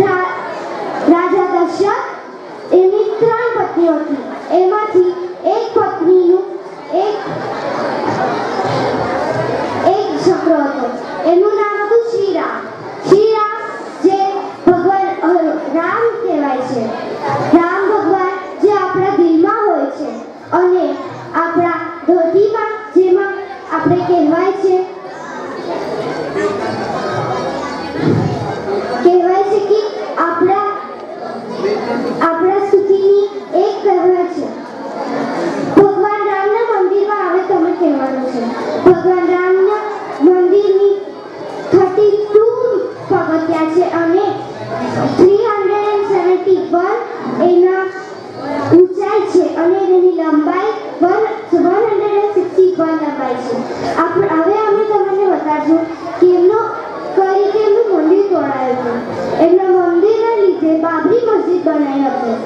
રાજા દશરથ એની ત્રણ પત્નીઓ હતી એમાંથી એક પત્નીનું એક એક છોકરો હતો. એનું નામ હતું શ્રીરામ શ્રીરામ જે ભગવાન રામ કહેવાય છે. રામ ભગવાન જે આપણા દિલમાં હોય છે. અને આપણા ધોતીમાં જેમાં આપણે કહેવાય છે પગથિયા છે અને three hundred and seventy one એના ઊંચાઈ છે અને એની લંબાઈ one one hundred and sixty one લંબાઈ છે. આપણે, હવે અમે તમને બતાવશું કે એમનો, કઈ રીતે એમનું મંદિર તોડાયું હતું. એમના મંદિરના લીધે બાબરી મસ્જિદ બનાવી હતી.